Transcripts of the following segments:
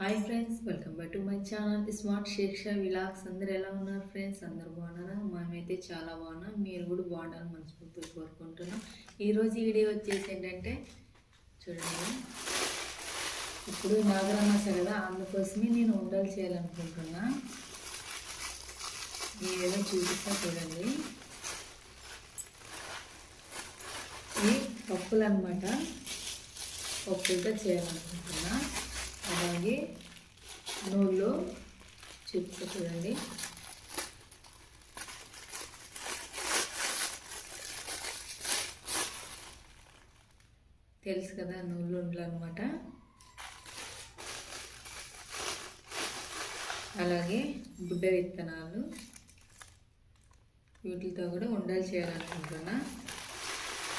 Hi friends welcome back to my channel smart శిక్ష విలాక్స్ అందరు ఎలా ఉన్నారు ఫ్రెండ్స్ అందరు బాగున్నారా? మేమైతే చాలా బాగున్నాం. మీరు కూడా బాగుండాలని మనస్ఫూర్తిగా కోరుకుంటున్నాం. ఈరోజు వీడియో వచ్చేసి ఏంటంటే చూడండి. ఇప్పుడు నాగరమాస కదా అందుకోసమే నేను ఉండలు చేయాలనుకుంటున్నా. ఈ విధంగా చూపిస్తా చూడండి. ఈ పప్పులు అనమాట పప్పులతో చేయాలనుకుంటున్నా. అలాగే నూనెలో చూపుతా చూడండి. తెలుసు కదా నూనెలు ఉండలు అనమాట అలాగే బుడ్డ విత్తనాలు వీటితో కూడా ఉండలు చేయాలనుకుంటున్నా.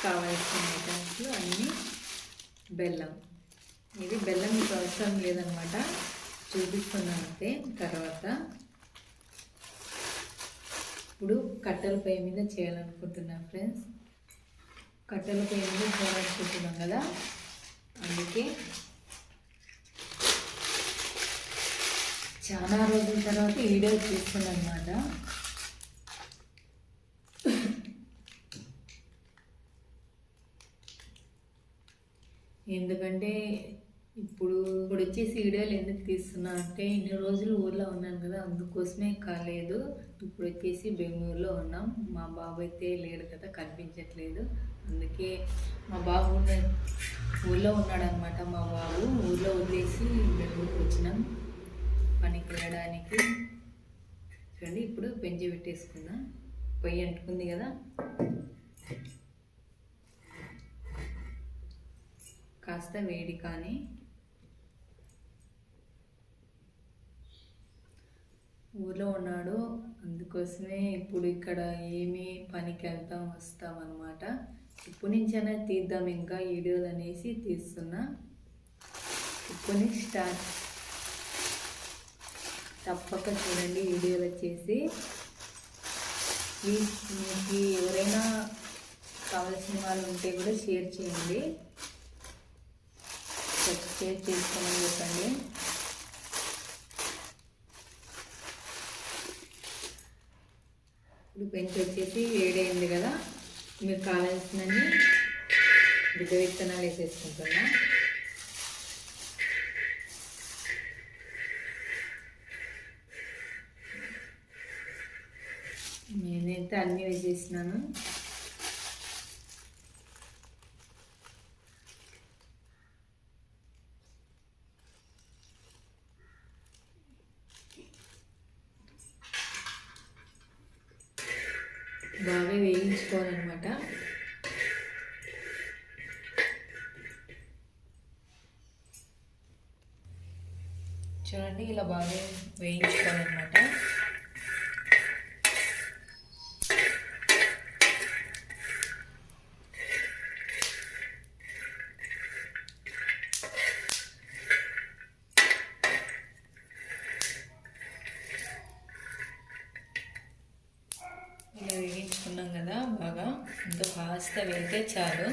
కావాల్సిన ఐటమ్స్లో అన్నీ బెల్లం. ఇది బెల్లం మీకు అవసరం లేదనమాట. చూపిస్తున్నాను అంతే తర్వాత. ఇప్పుడు కట్టెల పొయ్యి మీద చేయాలనుకుంటున్నాను ఫ్రెండ్స్. కట్టెల పొయ్యి మీద చేయాలనుకుంటున్నాం కదా. అందుకే చాలా రోజుల తర్వాత వీడియో తీస్తున్నాను అనమాట ఎందుకంటే ఇప్పుడు ఇప్పుడు వచ్చేసి వీడియోలు ఎందుకు తీస్తున్నా అంటే ఇన్ని రోజులు ఊర్లో ఉన్నాను కదా అందుకోసమే కాలేదు. ఇప్పుడు వచ్చేసి బెంగళూరులో ఉన్నాం. మా బాబు అయితే లేడు కదా కనిపించట్లేదు. అందుకే మా బాబు ఉన్న ఊర్లో ఉన్నాడనమాట మా బాబు. ఊర్లో వదిలేసి బెంగళూరుకి వచ్చినాం. పనికి వెళ్ళడానికి. చూడండి ఇప్పుడు పెంచి పెట్టేసుకున్నా. పొయ్యి అంటుకుంది కదా. కాస్త వేడి కానీ ఊర్లో ఉన్నాడు. అందుకోసమే ఇప్పుడు ఇక్కడ ఏమి పనికి వెళ్తాం వస్తాం అనమాట ఇప్పుడు నుంచైనా తీద్దాం ఇంకా వీడియోలు అనేసి తీస్తున్నా. ఇప్పుడు నుంచి స్టార్ట్. తప్పక చూడండి వీడియోలు వచ్చేసి. ప్లీజ్ మీకు ఎవరైనా కావాల్సిన వాళ్ళు ఉంటే కూడా షేర్ చేయండి. షేర్ చేసుకోమని చెప్పండి. ఇప్పుడు పెంచి వచ్చేసి వేడైంది కదా మీకు కావాల్సినవి బిడ్డ విత్తనాలు వేసేసుకుంటున్నా. నేనైతే అన్నీ వేసేసినాను. బాగా వేయించుకోవాలన్నమాట. చూడండి ఇలా బాగా వేయించుకోవాలన్నమాట ఇలా వేయించుకున్నాం కదా బాగా ఇంకా కాస్త వెళ్తే చాలు.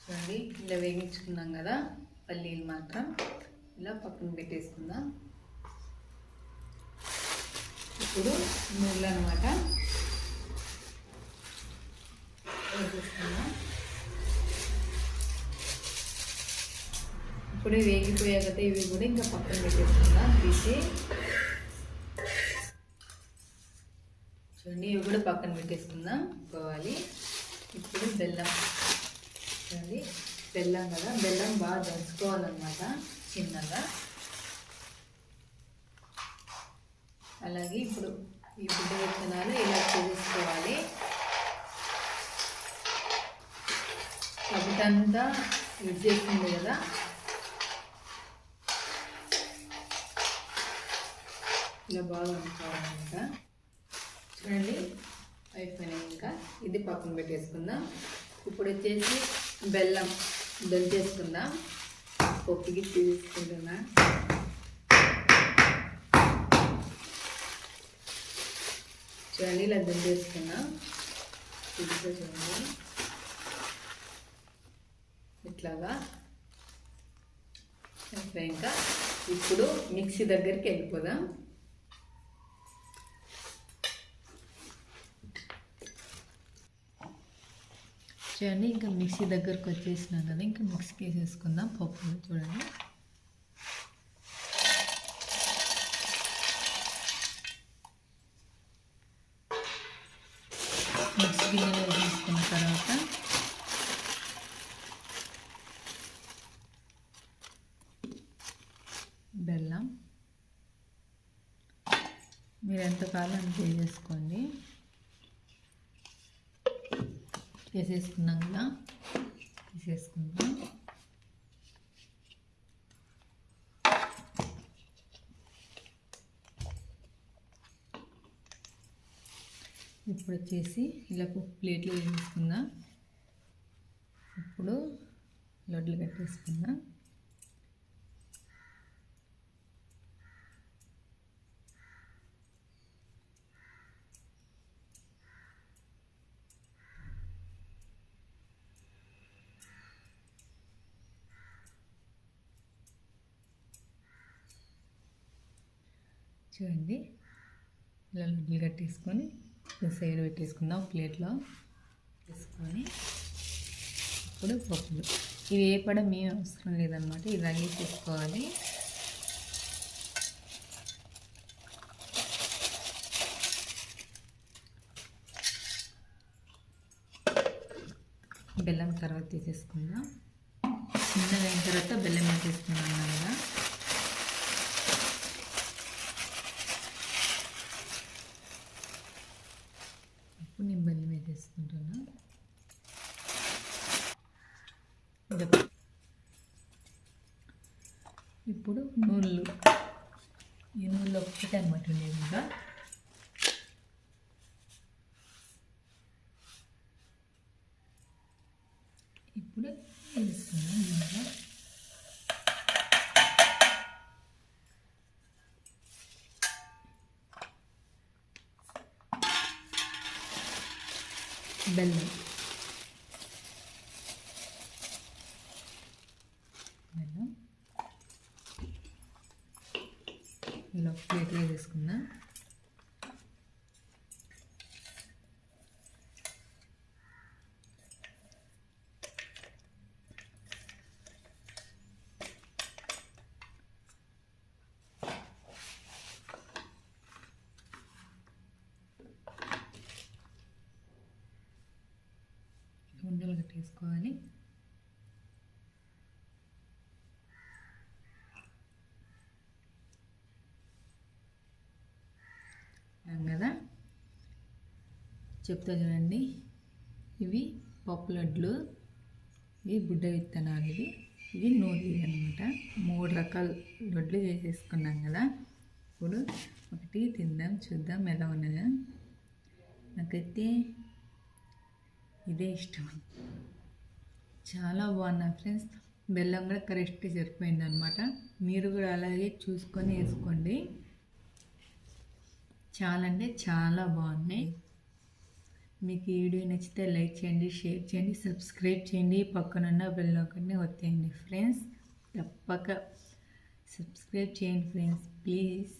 చూడండి ఇలా వేయించుకున్నాం కదా పల్లీలు మాత్రం. ఇలా పక్కన పెట్టేసుకుందాం. ఇప్పుడు నూనెలు అనమాట వేసేసుకుందాం. ఇప్పుడే వేగిపోయాక ఇవి కూడా ఇంకా పక్కన పెట్టేసుకుందాం. తీసి చూడండి ఇవి కూడా పక్కన పెట్టేసుకుందాం. పోవాలి. ఇప్పుడు బెల్లం. చూడండి బెల్లం కదా. బెల్లం బాగా దంచుకోవాలన్నమాట చిన్నగా. అలాగే ఇప్పుడు ఈ బుడ్డ విత్తనాలు ఇలా చేసుకోవాలి. కబుటంతా ఇది చేస్తుంది కదా. ఇలా బాగా వండుకోవాలన్నమాట చూడండి అయిపోయినాయి ఇంకా. ఇది పక్కన పెట్టేసుకుందాం. ఇప్పుడు వచ్చేసి బెల్లం దంచేసుకుందాం పప్పుకి తీసుకుంటున్నా. చూడండి ఇలా దంచేసుకుందాం ఇదిగో చూడండి. ఇట్లాగా అయిపోయి ఇంకా. ఇప్పుడు మిక్సీ దగ్గరికి వెళ్ళిపోదాం. చేయండి ఇంకా మిక్సీ దగ్గరకు వచ్చేసినాం కదా ఇంకా మిక్సీకి వేసేసుకుందాం. పప్పు చూడండి. మిక్సీ గిన్నెలో వేసేసుకున్న తర్వాత బెల్లం. మీరు ఎంత కాలం అంత వేసేసుకోండి. వేసేసుకున్నాం కదా తీసేసుకుందాం. ఇప్పుడు వచ్చేసి ఇలా ఒక ప్లేట్లో వేసేసుకుందాం. ఇప్పుడు లడ్లు కట్టేసుకుందాం. చూడండి. ఇలా లడ్డులు కట్టేసుకొని సైడ్ పెట్టేసుకుందాం ప్లేట్లో. వేసుకొని ఇప్పుడు పప్పులు. ఇవి వేపడం ఏం అవసరం లేదనమాట ఇలాగే చేసుకోవాలి బెల్లం తర్వాత తీసేసుకుందాం. చిన్నగా అయిన తర్వాత బెల్లం వేసేసుకున్నాం కదా ఇప్పుడు నేను బెల్లం వేసేసుకుంటున్నా ఇప్పుడు నూళ్ళు. ఈ నూళ్ళు ఒక్కటే అనమాట ఉండేది ఇంకా. ఇప్పుడు వేసుకున్నాం. ఇంకా బెల్లం బెల్లం ఇలా ఒక ప్లేట్లో వేసుకుందాం ఉండలు కట్టేసుకోవాలి అన్నాం కదా చెప్తా చూడండి ఇవి పప్పు లడ్లు ఇవి బుడ్డ విత్తనాలు ఇవి ఇవి నూనె అనమాట. మూడు రకాల లడ్లు చేసేసుకున్నాం కదా. ఇప్పుడు ఒకటి తిందాం చూద్దాం ఎలా ఉన్నదా. నాకైతే ఇదే ఇష్టం. చాలా బాగున్నాయి ఫ్రెండ్స్. బెల్లం కూడా కరెక్ట్ సరిపోయింది అనమాట. మీరు కూడా అలాగే చూసుకొని వేసుకోండి. చాలా అంటే చాలా బాగున్నాయి. మీకు ఈ వీడియో నచ్చితే లైక్ చేయండి షేర్ చేయండి సబ్స్క్రైబ్ చేయండి. పక్కనున్న బెల్ ఒకటిని వచ్చేయండి ఫ్రెండ్స్ తప్పక సబ్స్క్రైబ్ చేయండి ఫ్రెండ్స్. ప్లీజ్.